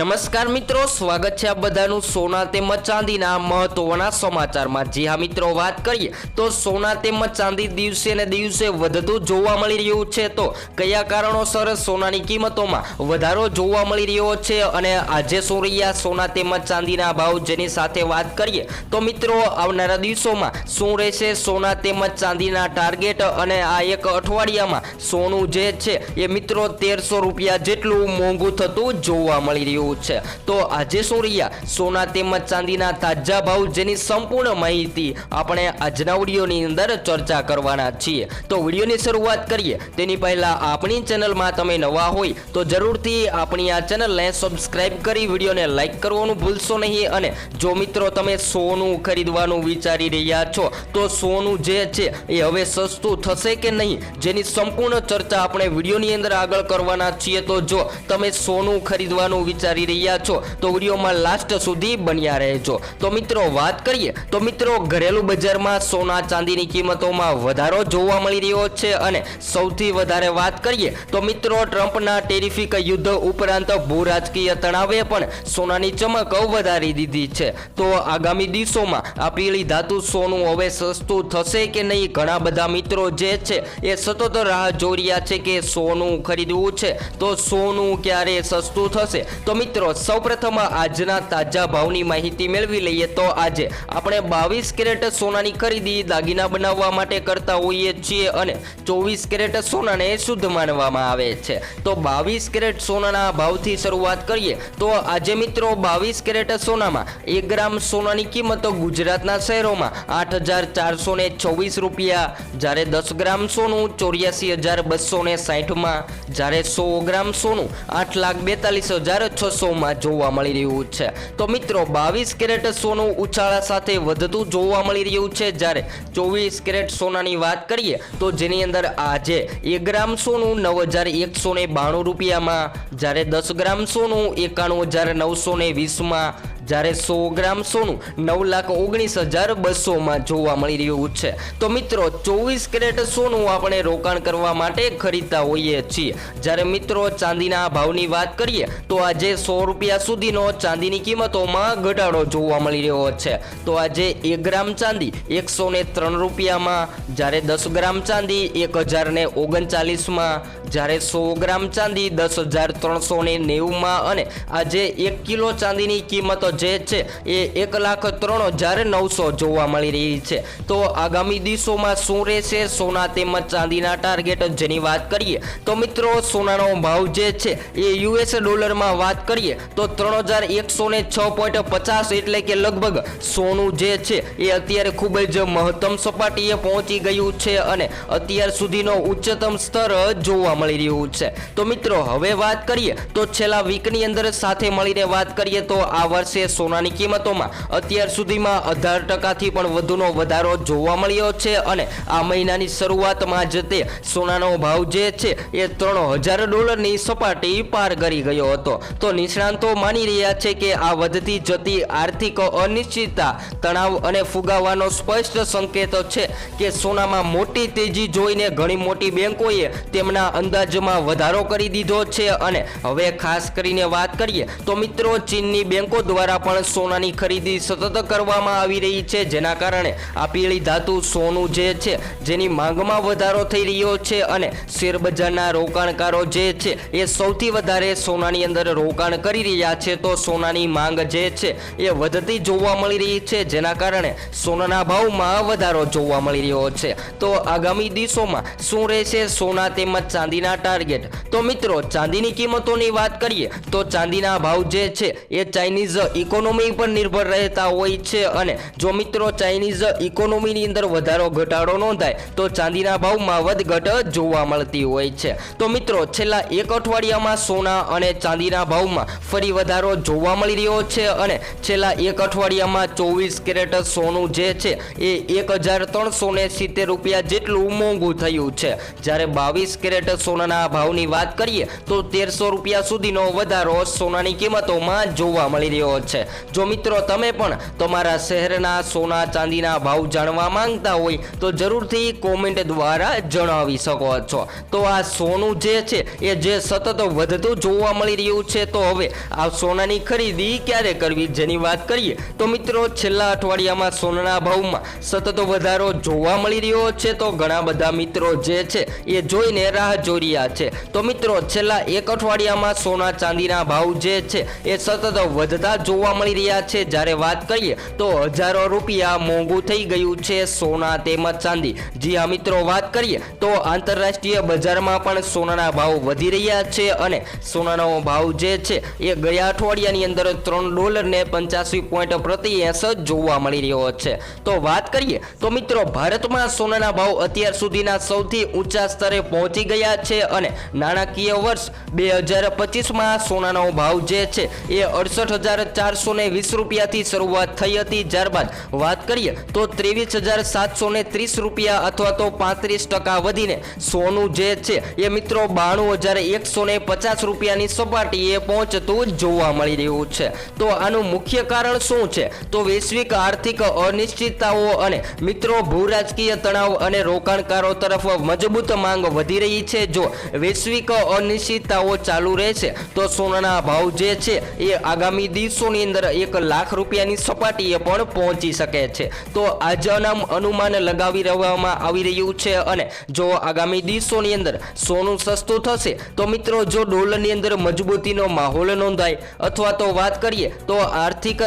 નમસ્કાર મિત્રો, સ્વાગત છે આ બધાનું સોના તેમજ ચાંદીના મહત્વના સમાચારમાં. જી હા મિત્રો, વાત કરીએ તો સોના તેમજ ચાંદી દિવસે ને દિવસે વધતું જોવા મળી રહ્યું છે. તો કયા કારણોસર સોનાની કિંમતોમાં વધારો જોવા મળી રહ્યો છે અને આજે શું રહ્યા સોના તેમજ ચાંદીના ભાવ જેની સાથે વાત કરીએ તો મિત્રો, આવનારા દિવસોમાં શું રહેશે સોના તેમજ ચાંદીના ટાર્ગેટ અને આ એક અઠવાડિયામાં સોનું જે છે એ મિત્રો તેરસો રૂપિયા જેટલું મોંઘું થતું જોવા મળી રહ્યું છે. તો આજે સોરિયા સોના તેમજ ચાંદીના તાજા ભાવ જેની સંપૂર્ણ માહિતી આપણે આજના વિડીયોની અંદર ચર્ચા કરવાના છીએ. તો વિડીયોની શરૂઆત કરીએ. તેની પહેલા આપણી ચેનલમાં તમે નવા હોય તો જરૂરથી આપણી આ ચેનલને સબસ્ક્રાઇબ કરી વિડીયોને લાઈક કરવાનું ભૂલશો નહીં અને જો મિત્રો તમે સોનું ખરીદવાનું વિચારી રહ્યા છો, તો સોનું જે છે એ હવે સસ્તું થશે કે નહીં જેની સંપૂર્ણ ચર્ચા આપણે વિડીયોની અંદર આગળ કરવાના છીએ. તો જો તમે સોનું ખરીદવાનું વિચારી રહ્યા છો. તો વિડીયોમાં લાસ્ટ સુધી બન્યા રહેજો. તો મિત્રો, વાત કરીએ, તો મિત્રો, ઘરેલું બજારમાં સોના ચાંદીની કિંમતોમાં વધારો જોવા મળી રહ્યો છે અને સૌથી વધારે વાત કરીએ, તો મિત્રો, ટ્રમ્પના ટેરિફિક યુદ્ધ ઉપરાંત ભૂ રાજકીય તણાવે પણ સોનાની ચમક વધારી દીધી છે. તો આગામી દિવસોમાં આ પીળી ધાતુ સોનું હવે સસ્તું થશે કે નહીં, ઘણા બધા મિત્રો જે છે, એ સતત રાહ જોઈ રહ્યા છે કે સોનું ખરીદવું છે. તો સોનું ક્યારે સસ્તું થશે? તો મિત્રો, સૌપ્રથમ આજના તાજા ભાવની માહિતી મેળવી લઈએ તો આજે આપણે બાવીસ કેરેટ સોનાની ખરીદી દાગીના બનાવવા માટે કરતા હોઈએ છીએ અને ચોવીસ કેરેટ સોનાને શુદ્ધ માનવામાં આવે છે. તો બાવીસ કેરેટ સોનાના ભાવથી શરૂઆત કરીએ તો આજે મિત્રો બાવીસ કેરેટ સોનામાં એક ગ્રામ સોનાની કિંમત ગુજરાતના શહેરોમાં આઠ હજાર ચારસો ને ચોવીસ રૂપિયા, જ્યારે દસ ગ્રામ સોનું ચોર્યાસી હજાર બસો ને સાઠમાં, જ્યારે સો ગ્રામ સોનું આઠ લાખ બેતાલીસ હજાર છસોમાં જોવા મળી રહ્યું છે. તો મિત્રો, બાવીસ કેરેટ સોનું ઉછાળા સાથે વધતું જોવા મળી રહ્યું છે. જ્યારે ચોવીસ કેરેટ સોનાની વાત કરીએ, તો જેની અંદર આજે એક ગ્રામ સોનું નવ હજાર એકસો ને બાણું રૂપિયામાં, જ્યારે દસ ગ્રામ સોનું એકાણું હજાર નવસો ને વીસમાં જ્યારે સો ગ્રામ સોનું નવ લાખ ઓગણીસ હજાર બસોમાં જોવા મળી રહ્યું છે. તો મિત્રો, ચોવીસ કેરેટ સોનું આપણે રોકાણ કરવા માટે ખરીદતા હોઈએ છીએ. જ્યારે મિત્રો, ચાંદીના ભાવની વાત કરીએ, તો આજે સો રૂપિયા સુધીનો ચાંદીની કિંમતોમાં ઘટાડો જોવા મળી રહ્યો છે. તો આજે એક ગ્રામ ચાંદી એકસો ને ત્રણ રૂપિયામાં, જ્યારે દસ ગ્રામ ચાંદી એક હજાર ને ઓગણચાલીસમાં, જ્યારે સો ગ્રામ ચાંદી દસ હજાર ત્રણસો ને નેવુંમાં અને આજે એક કિલો ચાંદીની કિંમત જે છે, એ એક લાખ ત્રણ હજાર નવસો જોવા મળી રહી છે. તો આગામી દિવસોમાં શું રહેશે? સોના તેમજ ચાંદીના ટાર્ગેટ જેની વાત કરીએ, તો મિત્રો સોનાનો ભાવ જે છે, એ યુએસ ડોલરમાં વાત કરીએ, તો ત્રણ હજાર એકસો ને છ પોઈન્ટ પચાસ એટલે કે લગભગ સોનું જે છે, એ અત્યારે ખૂબ જ મહત્તમ સપાટીએ પહોંચી ગયું છે અને અત્યાર સુધીનો ઉચ્ચતમ સ્તર જોવા મળી રહ્યું છે. તો મિત્રો, હવે વાત કરીએ, તો છેલ્લા વીકની અંદર સાથે મળીને વાત કરીએ, તો આ વર્ષે સોનાની કિંમતોમાં અત્યાર સુધીમાં અઢાર ટકાથી પણ વધુનો વધારો જોવા મળ્યો છે અને આ મહિનાની શરૂઆતમાં જ તે સોનાનો ભાવ જે છે એ ત્રણ હજાર ડોલરની સપાટી પાર કરી ગયો હતો. તો નિષ્ણાંતો માની રહ્યા છે કે આ વધતી જતી આર્થિક અનિશ્ચિતતા, તણાવ અને ફુગાવાનો સ્પષ્ટ સંકેત છે કે સોનામાં મોટી તેજી જોઈને ઘણી મોટી બેંકોએ તેમના અંદાજમાં વધારો કરી દીધો છે. અને હવે ખાસ કરીને વાત કરીએ તો મિત્રો ચીનની બેંકો દ્વારા પણ સોનાની ખરીદી સતત કરવામાં આવી રહી છે. જેના કારણે આ પીળી ધાતુ સોનું જે છે, જેની માંગમાં વધારો થઈ રહ્યો છે અને શેરબજારના રોકાણકારો જે છે, એ સૌથી વધારે સોનાની અંદર રોકાણ કરી રહ્યા છે. તો સોનાની માંગ જે છે, એ વધતી જોવા મળી રહી છે. જેના કારણે સોનાના ભાવમાં વધારો જોવા મળી રહ્યો છે. તો આગામી દિવસોમાં શું રહેશે સોના તેમજ ચાંદીના ટાર્ગેટ? તો મિત્રો, ચાંદીની કિંમતોની વાત કરીએ, તો ચાંદીના ભાવ જે છે, એ ચાઇનીઝ ઇકોનોમી પર નિર્ભર રહેતા હોય છે અને જો મિત્રો ચાઇનીઝ ઇકોનોમીની અંદર વધારો ઘટાડો નોંધાય, તો ચાંદીના ભાવમાં વધઘટ જોવા મળતી હોય છે. તો મિત્રો, છેલ્લા એક અઠવાડિયામાં સોના અને ચાંદીના ભાવમાં ફરી વધારો જોવા મળી રહ્યો છે અને છેલ્લા એક અઠવાડિયામાં ચોવીસ કેરેટ સોનું જે છે એ એક હજાર ત્રણસો ને સિત્તેર રૂપિયા જેટલું મોંઘું થયું છે. જ્યારે બાવીસ કેરેટ સોનાના ભાવની વાત કરીએ, તો તેરસો રૂપિયા સુધીનો વધારો સોનાની કિંમતોમાં જોવા મળી રહ્યો છે જો મિત્રો તમે પણ તમારા શહેરના સોના ચાંદીના ભાવ જાણવા માંગતા હોય, તો જરૂરથી કોમેન્ટ દ્વારા જણાવી શકો છો. તો આ સોનું જે છે, એ જે સતત વધતું જોવા મળી રહ્યું છે, તો હવે આ સોનાની ખરીદી ક્યારે કરવી જેની વાત કરીએ, તો મિત્રો છેલ્લા અઠવાડિયામાં સોનાના ભાવમાં સતત વધારો જોવા મળી રહ્યો છે, તો ઘણા બધા મિત્રો જે છે, એ જોઈને રાહ જોઈ રહ્યા છે. તો મિત્રો છેલ્લા એક અઠવાડિયામાં સોના ચાંદીના ભાવ જે છે, એ સતત વધતા જોવા મળી રહ્યા છે. જ્યારે વાત કરીએ તો હજારો રૂપિયા મોંઘું થઈ ગયું છે સોના તેમજ ચાંદી. જી હા મિત્રો, વાત કરીએ તો આંતરરાષ્ટ્રીય બજારમાં પણ સોનાના ભાવ વધી રહ્યા છે અને સોનાનો ભાવ જે છે એ ગયા અઠવાડિયાની અંદર ત્રણ ડોલરને પંચ્યાસી પોઈન્ટ પ્રતિ એસ જોવા મળી રહ્યો છે. તો વાત કરીએ તો મિત્રો, ભારતમાં સોનાના ભાવ અત્યાર સુધીના સૌથી ઊંચા સ્તરે પહોંચી ગયા છે અને નાણાકીય વર્ષ બે હજાર પચીસમાં સોનાનો ભાવ જે છે એ અડસઠ હજાર ચારસો ને વીસ રૂપિયાથી શરૂઆત થઈ હતી. ત્યારબાદ વાત કરીએ તો ત્રેવીસ હજાર સાતસો ને ત્રીસ રૂપિયા અથવા તો પાંત્રીસ ટકા વધીને સોનું જે છે એ મિત્રો બાણું હજાર એકસો ને પચાસ રૂપિયાની સપાટીએ પહોંચતું જોવા મળી રહ્યું છે. તો આનું મુખ્ય કારણ શું છે? તો વૈશ્વિક આર્થિક અનિશ્ચિતતાઓ અને મિત્રો ભૂરાજકીય તણાવ અને રોકાણકારો તરફ મજબૂત માંગ વધી રહી છે. જો વૈશ્વિક અનિશ્ચિતતાઓ ચાલુ રહેશે તો સોનાના ભાવ જે છે એ આગામી દિવસોની અંદર એક લાખ રૂપિયાની સપાટીએ પણ પહોંચી શકે છે. તો આજના અનુમાન લગાવી રહેવામાં આવી રહ્યું છે અને જો આગામી દિવસોની અંદર સોનું સસ્તું થશે, તો મિત્રો જો ડોલરની અંદર મજબૂતીનો માહોલ નોંધાય, અથવા તો વાત કરીએ તો આર્થિક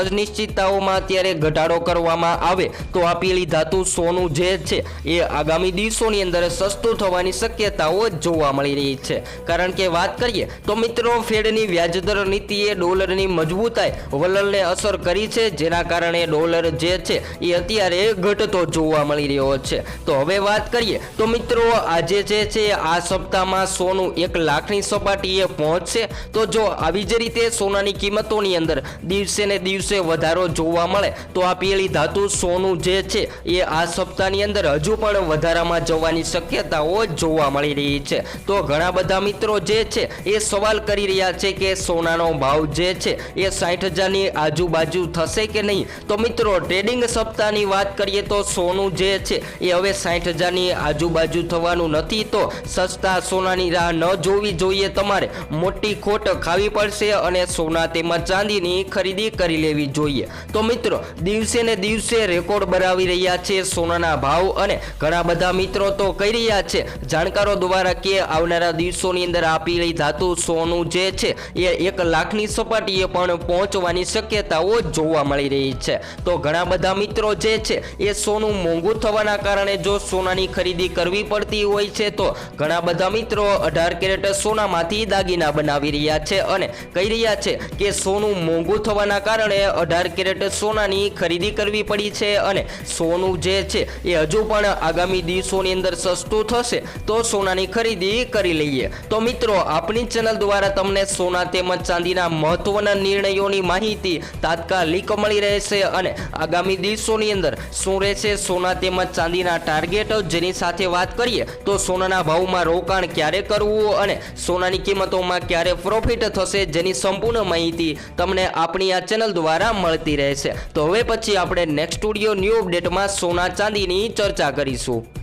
અનિશ્ચિતતાઓમાં અત્યારે ઘટાડો કરવામાં આવે, તો આ પીળી ધાતુ સોનું જે છે, એ આગામી દિવસોની અંદર સસ્તું થવાની શક્યતાઓ જોવા મળી રહી છે. કારણ કે વાત કરીએ તો મિત્રો ફેડની વ્યાજદર નીતિએ ડોલરની મજબૂતાઈ વલણને અસર કરી છે, જેના કારણે ડોલર જે છે, એ અત્યારે ઘટતો જોવા મળી રહ્યો છે. તો હવે વાત કરીએ, તો મિત્રો, આજે જે છે, આ સપ્તાહમાં સોનું એક લાખની સપાટીએ પહોંચશે. તો જો આવી જ રીતે સોનાની કિંમતોની અંદર દિવસે ને દિવસે વધારો જોવા મળે, તો આ પીળી ધાતુ સોનું જે છે, એ આ સપ્તાહની અંદર હજુ પણ વધારામાં જવાની શક્યતાઓ જોવા મળી રહી છે. તો ઘણા બધા મિત્રો જે છે, એ સવાલ કરી રહ્યા છે કે સોનાનો ભાવ જે છે એ સાઠ હજારની આજુબાજુ થશે કે નહીં? તો મિત્રો, ટ્રેડિંગ સપ્તાહની વાત કરીએ તો સોનું જે છે, એ હવે સાઠ હજારની આજુબાજુ થવાનું નથી. તો સસ્તા સોનાની રાહ ન જોવી જોઈએ તમારે. મોટી ખોટ ખાવી પડશે અને સોના તેમજ ચાંદીની ખરીદી કરી લેવી જોઈએ. તો મિત્રો, દિવસે ને દિવસે રેકોર્ડ બનાવી રહ્યા છે સોનાના ભાવ અને ઘણા બધા મિત્રો તો કહી રહ્યા છે, જાણકારો દ્વારા કે આવનારા દિવસોની અંદર આપી રહી ધાતુ સોનું જે છે, એ એક લાખની સપાટીએ પણ પહોંચવાની શક્યતાઓ જોવા મળી રહી છે. તો ઘણા બધા મિત્રો જે છે, એ સોનું મોંઘું થવાના કારણે જો સોનાની ખરીદી કરવી પડતી હોય છે, તો ઘણા બધા મિત્રો અઢાર કેરેટ સોનામાંથી દાગીના બનાવી રહ્યા છે અને કહી રહ્યા છે કે સોનું મોંઘું થવાના કારણે અઢાર કેરેટ સોનાની ખરીદી કરવી પડી છે અને સોનું જે છે, એ હજુ પણ આગામી દિવસોની અંદર સસ્તું થશે, તો સોનાની ખરીદી કરી લઈએ. તો મિત્રો આપણી ચેનલ દ્વારા તમને સોના તેમજ ચાંદીના મહત્વના નિર્ણયોની માહિતી તાત્કાલિક મળી રહેશે અને આગામી દિવસોની અંદર શું રહેશે, સોના તેમજ ચાંદીના ટાર્ગેટ જેની સાથે વાત કરીએ તો સોનાના ભાવમાં રોકાણ ક્યારે કરવું અને સોનાની કિંમતોમાં ક્યારે પ્રોફિટ થશે જેની સંપૂર્ણ માહિતી તમને આપણી આ ચેનલ દ્વારા મળતી રહેશે. તો હવે પછી આપણે નેક્સ્ટ સ્ટુડિયો ન્યૂ અપડેટમાં સોના ચાંદીની ચર્ચા કરીશું.